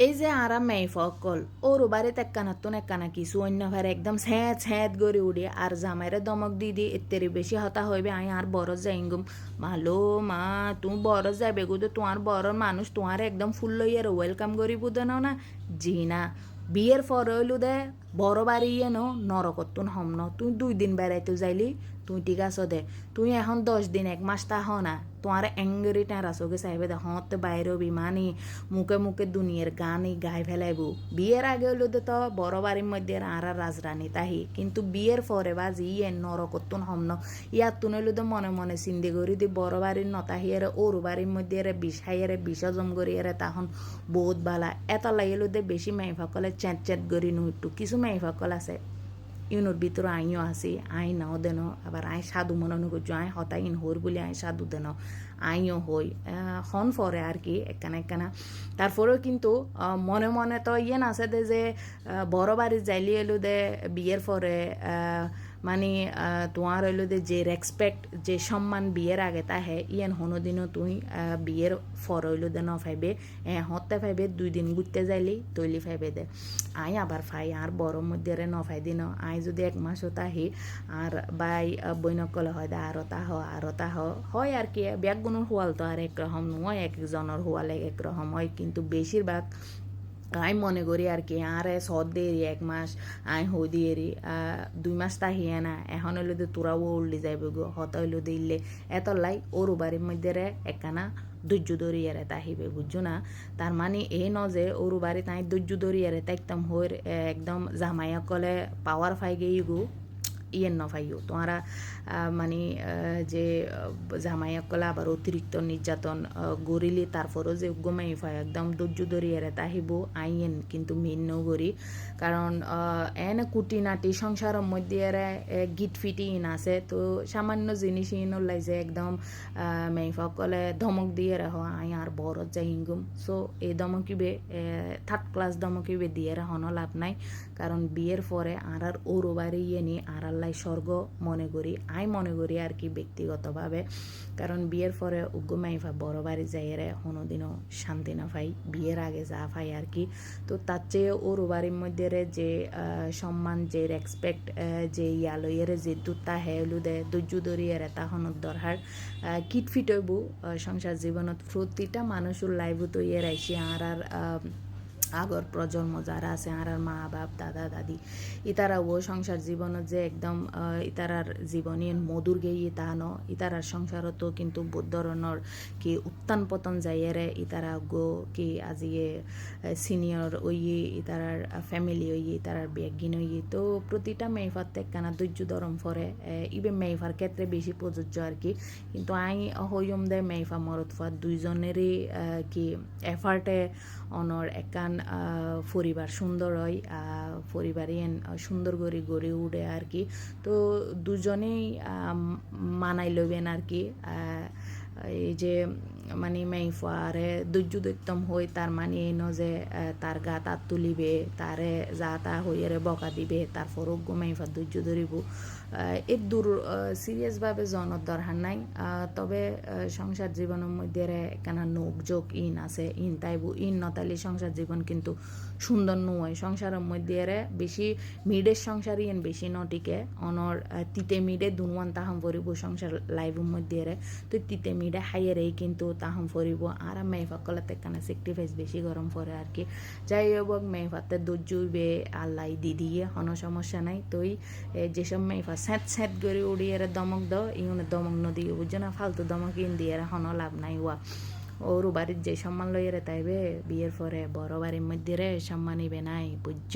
এই যে আরাম মেয়ে ফকল ওর বাড়িতে একখানা তো একখানা কিছু অন্য ফের একদম স্যাঁত স্যাঁত করে উড়ে আর জামাইরে দমক দি দি এত্তেরি বেশি হতা হইবে আমি আর বড় গুম ভালো মা তুমি বড় যাবে গুদো তোমার বড় মানুষ তোমার একদম ফুল লইয়ার ওয়েলকাম করি বুঝে নাও না জি না বিয়ের পর হইলু দে বড় বাড়ি ইয়ে নো নরকতুন হম ন। তুই দুই দিন বেড়াইতে যাইলি, তুই ঠিক আছো দে। তুই এখন দশ দিন, এক মাস তা হ না। তোমার টেঁড়া চোখে চাইবে দে। হতে বাইরে বিমানি মুখে মুখে দুনিয়ার গানই গাই ফেলাইব। বিয়ের আগে হইল দে তো বড় বাড়ির মধ্যে আর রাজরানী তাহি। কিন্তু বিয়ের পরে বা জি ইয়ে নরকতুন হম ন। ইয়ার তুন হইল দে মনে মনে চিন্দি করি দি বড় বাড়ির নতাহি এর ওর বাড়ির মধ্যে এর বিষ হাই এর তখন বহুত বালা এত লাগিলো দে বেশি মেয়ে সকলে চেঁত চেঁত করি নু একটু কিছু মেয়ে সকল আছে ইউনোর ভিতর আইও আছি আই নাও দেন আবার আই সাধু মনন করছ আই হতাই হর বলে আই সাধু দেন আইও হই হন ফরে আর কি একখানা একখানা তারপরেও কিন্তু মনে মনে তো ইয়ে আছে দে যে বড় বাড়ি যাইলি এলো দে বিয়ের পরে মানে তোমার হইল যে রেসপেক্ট যে সম্মান বিয়ের আগে তা হে ইয়েন হনো দিনও তুই বিয়ের ফর হইল দে ন ফাইবে, এ হতে ফাইবে, দুই দিন ঘুরতে যাইলি তৈলি ফাইবে দে। আই আবার ফাই, আর বড় মধ্যে রে ন ফাই দিন আই যদি এক মাস তাহি, আর বাই বৈনকলে হয় দে, আরও তা হ আরও তা হয় আর কি ব্যাগগুলোর হোয়াল তো আর একরকম নয় এক একজনের হোয়াল এক একরকম হয়, কিন্তু বেশিরভাগ আই মনে করি আর কি, আরে সদ দিয়ে এক মাস আই হই দিয়ে রি দুই মাস তা হিয়ে না, এখন হইল দে তোরাও উল্লি যাইব গো, হত হইল দিলে এত লাই ওর বাড়ির মধ্যে রে একখানা ধৈর্য ধরিয়ারে তাহিবে বুঝছ না? তার মানে এই ন যে ওর বাড়ি তাই ধৈর্য ধরিয়ারে তাই একদম হইর একদম জামাইয়া কলে পাওয়ার ফাই গেই গো। ইয়েন নফাইও তোমারা আহ, মানে যে জামাইয়াকলে আবার অতিরিক্ত নির্যাতন গরিলি তারপরও যে গমাই ফাই একদম ধৈর্য ধরিয়ারে তাহিব আইয়েন কিন্তু ভিন্ন করি কারণ এনে কুটিনাটি সংসারের মধ্যে এরা গিট ফিটি ইন আছে। তো সামান্য জিনিস ইন লাইছে একদম মেইফকলে ধমক দিয়ে রাখ আই আর বড় যাই হিঙ্গুম। সো এই ধমকিবে থার্ড ক্লাস ধমকিবে দিয়ে রাখনো লাভ নাই। কারণ বিয়ের পরে আর আর ওর বাড়ি ইয়ে নি আর আল্লাহ স্বর্গ মনে করি, আই মনে করি আর কি ব্যক্তিগতভাবে। কারণ বিয়ের পরে উগ্র মাইফা বড় বাড়ি যাইরে কোনোদিনও শান্তি না পাই। বিয়ের আগে যা পাই আর কি। তো তার চেয়ে ওর বাড়ির মধ্যে যে সম্মান, যে রেসপেক্ট যে ইয়ালইয়ের যে দুটা হেলু দে ধৈর্য ধরিয়ারে তাহনত দরকার কিটফিট হইব সংসার জীবনত। প্রতিটা মানুষের লাইভ তো ইয়ে রাইছি আর আর আগর প্রজন্ম যারা আছে আর মা বাপ, দাদা, দাদি ইতারা ও সংসার জীবনত যে একদম ইতারার জীবনী মধুর গেই তা ন। ইতারার সংসারতো কিন্তু ধরনের কি উত্থান পতন যাইয়েরে ইতারা গো কি আজিয়ে সিনিয়র ওইয়ে, ইতারার ফ্যামিলি ওইয়ে, ইতারার বেগিন ওইয়ে। তো প্রতিটা মেইফার একখানা ধৈর্য ধরম ফরে। ইবে মেইফার ক্ষেত্রে বেশি প্রযোজ্য আর কি। কিন্তু আই হইম দে মেইফা মরত ফার দুইজনেরই কি এফার্টে অনর একান পরিবার সুন্দর হয় পরিবারই সুন্দর করে গড়ে উঠে আর কি। তো দুজনেই মানাই লইবেন আর কি। এই যে মানে মেইফারে ধৈর্য দৈত্যম হই তার মানে এই ন যে তার গা তার তুলিবে তারে যা তা হইয়ারে বকা দিবে তারপরও গো মেইফা দুর্য ধরিব এর দূর সিরিয়াসভাবে জনত দরকার নাই। তবে সংসার জীবনের মধ্যে একখানা নোক যোগ ইন আছে, ইন তাইবু ইন নতালি সংসার জীবন কিন্তু সুন্দর নয়। সংসারের মধ্যে বেশি মিডের সংসার ইন বেশি নটিকে। অনর তিতে মিডে দুনুয়ান তাহাম পরিব সংসার লাইভের মধ্যে রে তো তিতে মিডে হাইয়েরেই কিন্তু তাহাম পরিব। আর মেয়ে মেয়েফাকলাতে একখানা সেক্রিফাইস বেশি গরম পড়ে আর কি। যাই হোক মেয়ে মেয়েফাতে দুজুইবে আল্লাহ দিদিয়ে হন সমস্যা নাই। তুই যেসব যেসব মেয়েফা স্যাঁত স্যাঁত করে উড়িয়ে দমক দাও, ইউনে দমক নদী, বুঝছ না? ফালতু দমক ইন দিয়ে হন লাভ নাই, ওয়া। ওর বাড়ির যে সম্মান লইয়ে তাইবে, বিয়ের পরে বড় বাড়ির মধ্যে রে সম্মান ইবে নাই, বুঝছ?